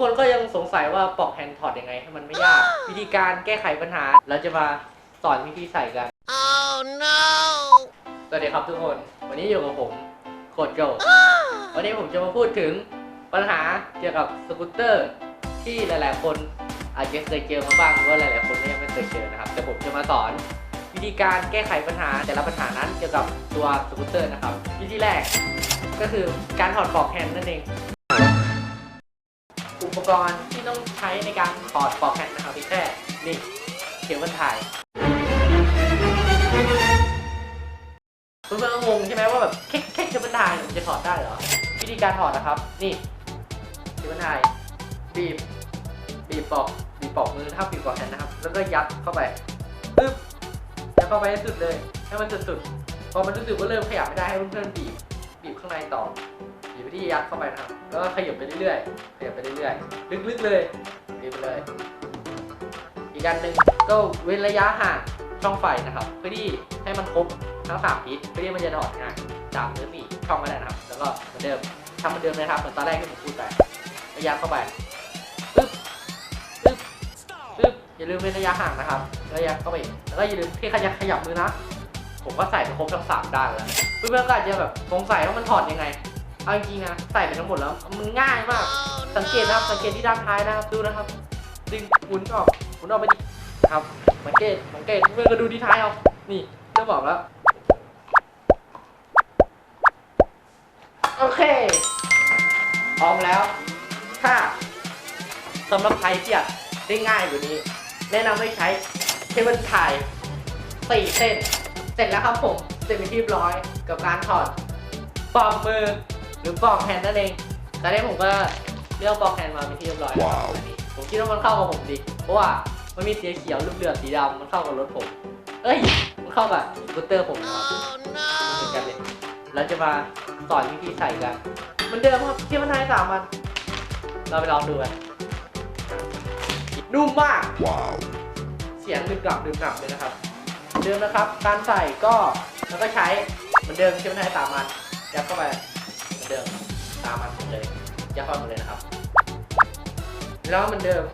คนก็ยังสงสัยว่าปลอกแฮนด์ถอดยังไงให้มันไม่ยาก วิธีการแก้ไขปัญหา เราจะมาสอนวิธีใส่กัน Oh no! สวัสดีครับทุกคน วันนี้อยู่กับผมโคดโจวันนี้ผมจะมาพูดถึงปัญหาเกี่ยวกับสกูตเตอร์ที่หลาย ๆ คนอาจจะเคยเจอมาบ้างหรือว่าหลาย ๆ คนก็ยังไม่เคยเจอนะครับ แต่ผมจะมาสอนวิธีการแก้ไขปัญหาแต่ละปัญหานั้นเกี่ยวกับตัวสกูตเตอร์นะครับ วิธีแรกก็คือการถอดปลอกแฮนด์นั่นเองอุ ปกรณ์ที่ต้องใช้ในการถอดปลอกแฮนนะครับพี่แค่นี่เคเบิลไทยเพื่อนๆก็งงใช่ไหมว่าแบบแค่แค่เคเบิลไทยมันจะถอดได้เหรอ วิธีการถอดนะครับ นี่เคเบิลไทยบีบบีบปอกบีบปอกมือนะครับบีบปอกแขนนะครับ แล้วก็ยัดเข้าไปปึ๊บยัดเข้าไปให้สุดเลยให้มันสุดๆพอมันรู้สึกว่าเริ่มขยับไม่ได้ให้เพื่อนๆบีบบีบข้างในต่อ บีบไปที่ยัดเข้าไปนะครับ แล้วก็ขยับไปเรื่อยๆ ขยับไปเรื่อยๆ ลึกๆเลยบีไปเลย อีกอันหนึ่งก็เว้นระยะห่างช่องไฟนะครับ เพื่อที่ให้มันครบทั้งสามพิษเพื่อที่มันจะถอดง่ายสามหรือสี่ช่องก็ได้นะครับ แล้วก็เหมือนเดิมทำเหมือนเดิมนะครับ เหมือนตอนแรกที่ผมพูดไป ระยะเข้าไปปึ๊บปึ๊บปึ๊บ อย่าลืมเว้นระยะห่างนะครับ ระยะเข้าไป แล้วก็อย่าลืมที่ขยับขยับมือนะ ผมก็ใส่ไปครบทั้งสามด้านแล้ว เพื่อนๆก็อาจจะแบบสงสัยว่ามันถอดยังไง เอาจริงๆนะใส่ไปทั้งหมดแล้ว มันง่ายมาก Oh สังเกตนะครับ สังเกตที่ด้านท้ายนะครับ ดูนะครับ ดึงหมุนออกหมุนออกไปดิครับ สังเกต สังเกตเพื่อนก็ดูที่ท้ายเอา นี่จะบอกแล้ว โอเค พร้อมแล้ว ถ้าสำหรับใครที่อยากได้ง่ายกว่านี้ แนะนำให้ใช้เคเบิลไทยสี่เส้น เสร็จแล้วครับผม เสร็จเป็นที่เรียบร้อยกับการถอดปลอกมือ หรือปลอกแฮนด์นั่นเองตอนนี้ผมก็เลือกปลอกแฮนด์มาเป็นที่เรียบร้อยแล้วว้าวอันนี้ผมคิดว่ามันเข้ากับผมดี เพราะว่ามันมีสีเขียวเหลือบๆสีดำมันเข้ากับรถผม เอ้ย มันเข้ากับสกูตเตอร์ผมนะครับ Oh เหมื no! อนกันเลยเราจะมาสอนวิธีใส่กันเหมือนเดิมครับเที่ยวมันไทยสามวันเราไปลองดูกันนุ่มมาก Wow. เสียงดึงกลับดึงกลับเลยนะครับเหมือนเดิมนะครับ การใส่ก็แล้วก็ใช้เหมือนเดิมเที่ยวมันไทยสามวันยัดเข้าไป ยัดเข้าไปหมดเลยนะครับ แล้วเหมือนเดิม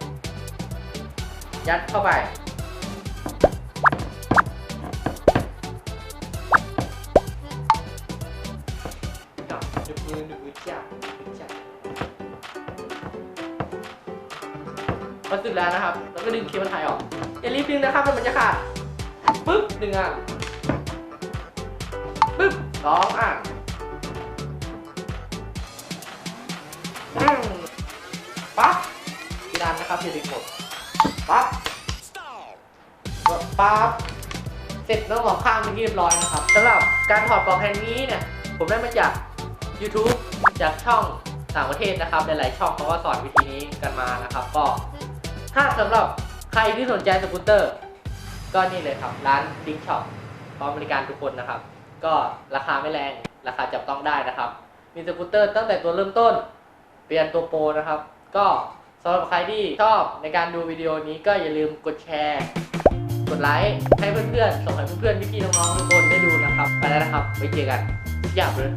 ยัดเข้าไปจับดึบมือดึบมือจับดึบจับพอสุดแล้วนะครับ แล้วก็ดึงเคเบิลไทยออก อย่ารีบดึงนะครับมันจะขาดปึ๊บดึงอะปึ๊บสองอะ นะครับอย่าดึงหมดปั๊บปั๊บเสร็จแล้วสอข้างเป็นที่เรียบร้อยนะครับสำหรับการถอดปลอกแผ่นนี้เนี่ย ผมได้มาจาก YouTube จากช่องต่างประเทศนะครับ หลายๆช่องเขาก็สอนวิธีนี้กันมานะครับ ก็ถ้าสำหรับใครที่สนใจสกูตเตอร์ ก็นี่เลยครับ ร้านดิงช็อปพร้อมบริการทุกคนนะครับ ก็ราคาไม่แรงราคาจับต้องได้นะครับ มีสกูตเตอร์ตั้งแต่ตัวเริ่มต้นเปลี่ยนตัวโปรนะครับ ก็ สำหรับใครที่ชอบในการดูวิดีโอนี้ก็อย่าลืมกดแชร์ กดไลค์ให้เพื่อนๆส่งให้เพื่อนๆพี่ๆน้องๆทุกคนได้ดูนะครับ ไปแล้วนะครับไว้เจอกันอยากเลย